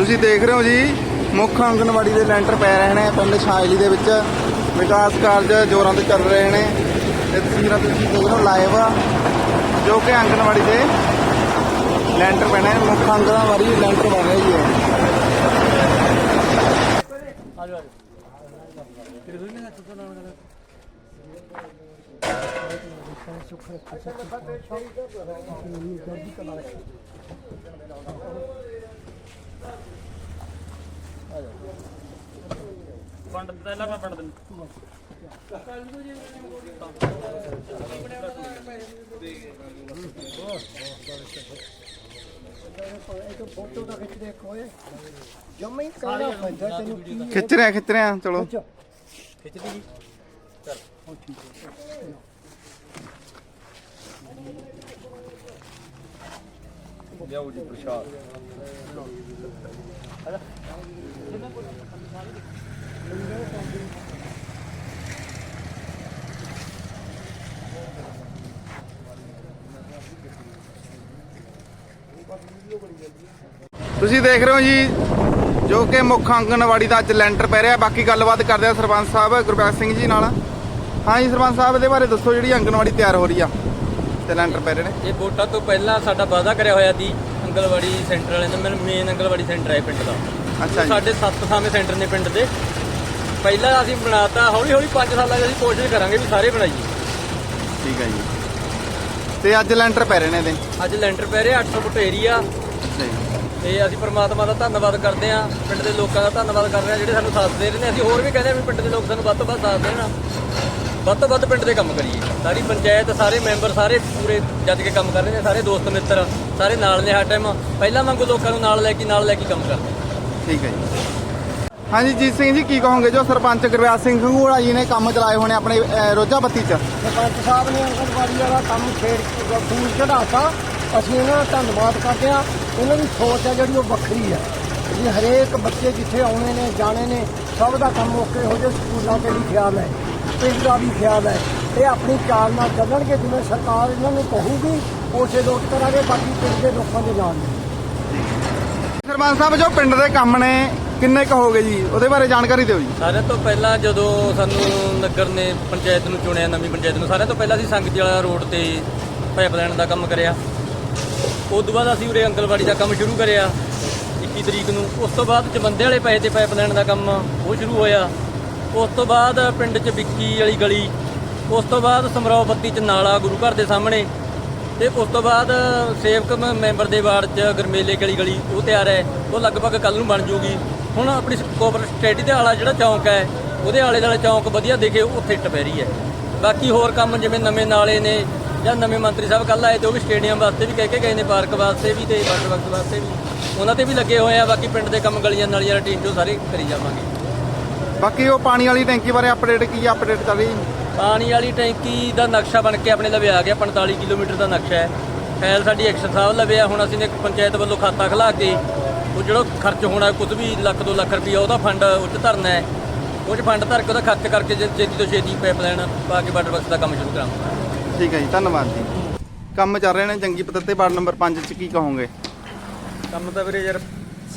ਤੁਸੀਂ ਦੇਖ ਰਹੇ ਹੋ ਜੀ, ਮੁੱਖ ਆਂਗਨਵਾੜੀ ਦੇ ਲੈਂਟਰ ਪੈ ਰਹੇ ਨੇ, ਪਿੰਡ ਛਾਜਲੀ ਦੇ ਵਿੱਚ। ਵਿਕਾਸ ਕਾਰਜ ਜ਼ੋਰਾਂ ਤੇ ਚੱਲ ਰਹੇ ਨੇ। ਇਹ ਤਸਵੀਰਾਂ ਤੁਸੀਂ ਦੇਖ ਰਹੇ ਹੋ ਲਾਈਵ ਜੋ ਕਿ ਆਂਗਨਵਾੜੀ ਦੇ ਲੈਂਟਰ ਪੈਣੇ ਨੇ, ਮੁੱਖ ਆਂਗਨਵਾੜੀ ਲੈਂਟਰ ਬਣ ਰਹੀ ਹੈ ਫੰਡ ਪਹਿਲਾਂ ਮੈਂ ਫੰਡ ਦਿੰਦਾ। ਫੋਟੋ ਦਾ ਖਿੱਚ ਦੇ ਕੋਏ ਜਮੇ ਹੀ ਕਹਿਣਾ ਪੈਂਦਾ ਤੈਨੂੰ ਕੀ ਖਿੱਚ ਰਿਹਾ ਖਿੱਚ ਰਿਹਾ ਚਲੋ। ਖਿੱਚਦੀ ਜੀ। ਲਿਆਓ ਜੀ ਪ੍ਰਸ਼ਾਦ। ਤੁਸੀਂ ਦੇਖ ਰਹੇ ਹੋ ਜੀ ਜੋ ਕਿ ਮੁੱਖ ਆਂਗਨਵਾੜੀ ਦਾ ਅੱਜ ਲੈਂਟਰ ਪੈ ਰਿਹਾ। ਬਾਕੀ ਗੱਲਬਾਤ ਕਰਦੇ ਆ ਸਰਪੰਚ ਸਾਹਿਬ ਗੁਰਬਖਸ਼ ਸਿੰਘ ਜੀ ਨਾਲ। ਹਾਂ ਜੀ ਸਰਪੰਚ ਸਾਹਿਬ ਇਹਦੇ ਬਾਰੇ ਦੱਸੋ ਜਿਹੜੀ ਆਂਗਨਵਾੜੀ ਤਿਆਰ ਹੋ ਰਹੀ ਆ ਤੇ ਲੈਂਟਰ ਪੈ ਰਹੇ ਨੇ। ਇਹ ਵੋਟਾਂ ਤੋਂ ਪਹਿਲਾਂ ਸਾਡਾ ਵਾਅਦਾ ਕਰਿਆ ਹੋਇਆ ਸੀ ਅੰਗਲਵਾੜੀ ਸੈਂਟਰ ਵਾਲਿਆਂ ਦਾ ਮੇਨ ਮੇਨ ਅੰਗਲਵਾੜੀ ਸੈਂਟਰ ਹੈ ਪਿੰਡ ਦਾ। ਅੱਛਾ ਜੀ। ਸਾਡੇ ਸੱਤ ਥਾਵੇਂ ਸੈਂਟਰ ਨੇ ਪਿੰਡ ਦੇ। ਪਹਿਲਾਂ ਅਸੀਂ ਬਣਾਤਾ ਹੌਲੀ ਹੌਲੀ 5 ਸਾਲਾਂ ਦੀ ਅਸੀਂ ਕੋਸ਼ਿਸ਼ ਕਰਾਂਗੇ ਵੀ ਸਾਰੇ ਬਣਾਈਏ। ਠੀਕ ਹੈ ਜੀ। ਤੇ ਅੱਜ ਲੈਂਟਰ ਪੈ ਰਹੇ ਨੇ ਇਹਦੇ? ਅੱਜ ਲੈਂਟਰ ਪੈ ਰਿਹਾ 800 ਫੁੱਟ ਏਰੀਆ ਤੇ ਅਸੀਂ ਪ੍ਰਮਾਤਮਾ ਦਾ ਧੰਨਵਾਦ ਕਰਦੇ ਹਾਂ ਪਿੰਡ ਦੇ ਲੋਕਾਂ ਦਾ ਧੰਨਵਾਦ ਕਰਦੇ ਹਾਂ ਜਿਹੜੇ ਸਾਨੂੰ ਸਾਥ ਦੇ ਰਹੇ ਨੇ। ਅਸੀਂ ਹੋਰ ਵੀ ਕਹਿੰਦੇ ਹਾਂ ਵੀ ਪਿੰਡ ਦੇ ਲੋਕ ਸਾਨੂੰ ਵੱਧ ਤੋਂ ਵੱਧ ਸਾਥ ਦੇਣ। ਵੱਧ ਤੋਂ ਵੱਧ ਪਿੰਡ ਦੇ ਕੰਮ ਕਰੀਏ। ਸਾਰੀ ਪੰਚਾਇਤ ਸਾਰੇ ਮੈਂਬਰ ਸਾਰੇ ਪੂਰੇ ਜੱਜ ਕੇ ਕੰਮ ਕਰ ਰਹੇ ਨੇ ਸਾਰੇ ਦੋਸਤ ਮਿੱਤਰ ਸਾਰੇ ਨਾਲ ਨੇ ਹਰ ਟਾਈਮ ਪਹਿਲਾਂ ਵਾਂਗੂ ਲੋਕਾਂ ਨੂੰ ਨਾਲ ਲੈ ਕੇ ਨਾਲ ਲੈ ਕੇ ਕੰਮ ਕਰਦੇ ਠੀਕ ਹੈ ਜੀ। ਹਾਂਜੀ ਜੀਤ ਸਿੰਘ ਜੀ ਕੀ ਕਹੋਗੇ? ਜੋ ਸਰਪੰਚ ਗੁਰਵਿਆਸ ਸਿੰਘ ਖੰਗੂੜਾ ਜੀ ਨੇ ਕੰਮ ਚਲਾਏ ਹੋਣੇ ਆਪਣੇ ਅਹ, ਰੋਜ਼ਾ ਬੱਤੀ ਚ। ਸਰਪੰਚ ਸਾਹਿਬ ਨੇ ਅੰਗਨਵਾੜੀ ਵਾਲਾ ਕੰਮ ਕੇ ਫੂਲ ਚੜਾਤਾ ਅਸੀਂ ਇਹਨਾਂ ਦਾ ਧੰਨਵਾਦ ਕਰਦੇ ਹਾਂ। ਉਹਨਾਂ ਦੀ ਸੋਚ ਹੈ ਜਿਹੜੀ ਉਹ ਵੱਖਰੀ ਹੈ। ਵੀ ਹਰੇਕ ਬੱਚੇ ਜਿੱਥੇ ਆਉਣੇ ਨੇ ਜਾਣੇ ਨੇ ਸਭ ਦਾ ਕੰਮ ਓਕੇ ਹੋ ਜਾਏ ਸਕੂਲਾਂ ਤੇ ਵੀ ਖਿਆਲ ਹੈ ਪਿੰਡ ਦਾ ਵੀ ਖਿਆਲ ਹੈ। ਇਹ ਆਪਣੀ ਚਾਲ ਨਾਲ ਚੱਲਣਗੇ ਜਿਵੇਂ ਸਰਕਾਰ ਇਹਨਾਂ ਨੂੰ ਕਹੂਗੀ ਉਸੇ ਲੋਟ ਕਰਾਂਗੇ ਬਾਕੀ ਪਿੰਡ ਦੇ ਲੋਕਾਂ ਦੇ ਜਾਣ ਸਰਪੰਚ ਸਾਹਿਬ ਜੋ ਪਿੰਡ ਦੇ ਕੰਮ ਨੇ ਕਿੰਨੇ ਕੁ ਹੋਗੇ ਜੀ? ਉਹਦੇ ਬਾਰੇ ਜਾਣਕਾਰੀ ਦਿਓ ਜੀ। ਸਾਰਿਆਂ ਤੋਂ ਪਹਿਲਾਂ ਜਦੋਂ ਸਾਨੂੰ ਨਗਰ ਨੇ ਪੰਚਾਇਤ ਨੂੰ ਚੁਣਿਆ ਨਵੀਂ ਪੰਚਾਇਤ ਨੂੰ ਸਾਰਿਆਂ ਤੋਂ ਪਹਿਲਾਂ ਅਸੀਂ ਸੰਗਤੀ ਵਾਲਾ ਰੋਡ ਤੇ ਪਾਈਪਲਾਈਨ ਦਾ ਕੰਮ ਕਰਿਆ। ਉਸ ਤੋਂ ਬਾਅਦ ਅਸੀਂ ਉਰੇ ਅੰਗਲਵਾੜੀ ਦਾ ਕੰਮ ਸ਼ੁਰੂ ਕਰਿਆ 21 ਤਰੀਕ ਨੂੰ। ਉਸ ਤੋਂ ਬਾਅਦ ਜਮੰਦੇ ਵਾਲੇ ਪਏ ਤੇ ਪਾਈਪਲਾਈਨ ਦਾ ਕੰਮ ਉਹ ਸ਼ੁਰੂ ਹੋਇਆ। ਉਸ ਤੋਂ ਬਾਅਦ ਪਿੰਡ 'ਚ ਵਿੱਕੀ ਵਾਲੀ ਗਲੀ, ਉਸ ਤੋਂ ਬਾਅਦ ਸਮਰਾਓ ਬੱਤੀ 'ਚ ਨਾਲਾ ਗੁਰੂ ਘਰ ਦੇ ਸਾਹਮਣੇ, ਤੇ ਉਸ ਤੋਂ ਬਾਅਦ ਸੇਵਕ ਮੈਂਬਰ ਦੇ ਵਾਰਡ 'ਚ ਗਰਮੇਲੇ ਵਾਲੀ ਗਲੀ, ਉਹ ਤਿਆਰ ਹੈ, ਉਹ ਲਗਭਗ ਕੱਲ ਨੂੰ ਬਣ ਜੂਗੀ। ਹੁਣ ਆਪਣੀ ਕੋਪਰ ਸਟੇਡੀ ਦੇ ਆਲਾ ਜਿਹੜਾ ਚੌਂਕ ਹੈ, ਉਹਦੇ ਆਲੇ ਦੁਆਲੇ ਚੌਂਕ ਵਧੀਆ ਦਿਖੇ ਉੱਥੇ ਇੱਟ ਪੈ ਰਹੀ ਹੈ। ਬਾਕੀ ਹੋਰ ਕੰਮ ਜਿਵੇਂ ਨਵੇਂ ਨਾਲੇ ਨੇ, ਜਾਂ ਨਵੇਂ ਮੰਤਰੀ ਸਾਹਿਬ ਕੱਲ ਆਏ ਤੇ ਉਹ ਵੀ ਸਟੇਡੀਅਮ ਵਾਸਤੇ ਵੀ ਕਹਿ ਕੇ ਗਏ ਨੇ, ਪਾਰਕ ਵਾਸਤੇ ਵੀ ਤੇ ਵਾਟਰ ਵਰਕਸ ਵਾਸਤੇ ਵੀ, ਉਹਨਾਂ ਤੇ ਵੀ ਲੱਗੇ ਹੋਏ ਆ, ਬਾਕੀ ਪਿੰਡ ਦੇ ਕੰਮ ਗਲੀਆਂ ਨਾਲੀਆਂ ਵਾਲਾ ਟੀਮ ਚੋਂ ਸਾਰੇ ਕਰੀ ਜਾਵਾਂਗੇ। ਬਾਕੀ ਉਹ ਪਾਣੀ ਵਾਲੀ ਟੈਂਕੀ ਬਾਰੇ ਅਪਡੇਟ ਕੀ ਅਪਡੇਟ ਚੱਲ ਰਹੀ ਪਾਣੀ ਵਾਲੀ ਟੈਂਕੀ ਦਾ ਨਕਸ਼ਾ ਬਣ ਕੇ ਆਪਣੇ ਲਵੇ ਆ ਗਿਆ 45 ਕਿਲੋਮੀਟਰ ਦਾ ਨਕਸ਼ਾ ਹੈ। ਫਾਈਲ ਸਾਡੀ ਐਕਸ਼ਨ ਸਾਹਿਬ ਲਵੇ ਆ ਹੁਣ ਅਸੀਂ ਨੇ ਪੰਚਾਇਤ ਵੱਲੋਂ ਖਾਤਾ ਖੁਲਾ ਕੇ ਉਹ ਜਿਹੜਾ ਖਰਚ ਹੋਣਾ ਕੁਝ ਵੀ ਲੱਖ 2 ਲੱਖ ਰੁਪਈਆ ਉਹਦਾ ਫੰਡ ਉੱਚ ਧਰਨਾ ਹੈ। ਉਹ 'ਚ ਫੰਡ ਧਰ ਕੇ ਉਹਦਾ ਖਰਚ ਕਰਕੇ ਜੇ ਛੇਤੀ ਤੋਂ ਛੇਤੀ ਪਾਈਪਲਾਈਨ ਪਾ ਕੇ ਵਾਟਰ ਵਰਕਸ ਦਾ ਕੰਮ ਸ਼ੁਰੂ ਕਰਾਂਗੇ ਠੀਕ ਹੈ ਜੀ ਧੰਨਵਾਦ ਜੀ। ਕੰਮ ਚੱਲ ਰਹੇ ਨੇ ਜੰਗੀ ਪੱਧਰ ਤੇ ਵਾਰਡ ਨੰਬਰ 5 ਚ ਕੀ ਕਹੋਗੇ? ਕੰਮ ਤਾਂ ਵੀਰੇ ਯਾਰ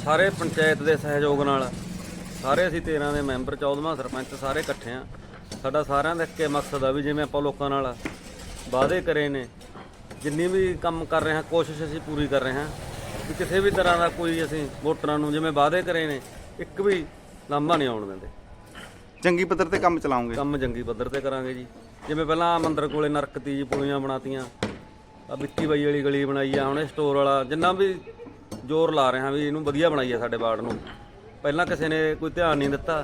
ਸਾਰੇ ਪੰਚਾਇਤ ਦੇ ਸਹਿਯੋਗ ਨਾਲ ਸਾਰੇ ਅਸੀਂ 13 ਦੇ ਮੈਂਬਰ 14ਵਾਂ ਸਰਪੰਚ ਸਾਰੇ ਇਕੱਠੇ ਆ। ਸਾਡਾ ਸਾਰਿਆਂ ਦਾ ਇੱਕੇ ਮਕਸਦ ਆ ਵੀ ਜਿਵੇਂ ਆਪਾਂ ਲੋਕਾਂ ਨਾਲ ਵਾਅਦੇ ਕਰੇ ਨੇ ਜਿੰਨੀ ਵੀ ਕੰਮ ਕਰ ਰਹੇ ਹਾਂ ਕੋਸ਼ਿਸ਼ ਅਸੀਂ ਪੂਰੀ ਕਰ ਰਹੇ ਹਾਂ ਵੀ ਕਿਸੇ ਵੀ ਤਰ੍ਹਾਂ ਦਾ ਕੋਈ ਅਸੀਂ ਵੋਟਰਾਂ ਨੂੰ ਜਿਵੇਂ ਵਾਅਦੇ ਕਰੇ ਨੇ ਇੱਕ ਵੀ ਲਾਂਭਾ ਨਹੀਂ ਆਉਣ ਦਿੰਦੇ। ਜੰਗੀ ਪੱਧਰ ਤੇ ਕੰਮ ਚਲਾਉਂਗੇ? ਕੰਮ ਜੰਗੀ ਪੱਧਰ ਤੇ ਕਰਾਂਗੇ ਜੀ। ਜਿਵੇਂ ਪਹਿਲਾਂ ਮੰਦਰ ਕੋਲੇ ਨਰਕਤੀ ਜੀ ਪੁਲੀਆਂ ਬਣਾਤੀਆਂ ਆ ਵਿੱਕੀ ਬਾਈ ਵਾਲੀ ਗਲੀ ਬਣਾਈ ਆ ਹੁਣ ਇਹ ਸਟੋਰ ਵਾਲਾ ਜਿੰਨਾ ਵੀ ਜ਼ੋਰ ਲਾ ਰਹੇ ਹਾਂ ਵੀ ਇਹਨੂੰ ਵਧੀਆ ਬਣਾਈਏ ਸਾਡੇ ਵਾਰਡ ਨੂੰ। ਪਹਿਲਾਂ ਕਿਸੇ ਨੇ ਕੋਈ ਧਿਆਨ ਨਹੀਂ ਦਿੱਤਾ,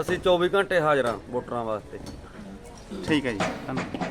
ਅਸੀਂ 24 ਘੰਟੇ ਹਾਜ਼ਰ ਹਾਂ ਵੋਟਰਾਂ ਵਾਸਤੇ। ਠੀਕ ਹੈ ਜੀ, ਧੰਨਵਾਦ।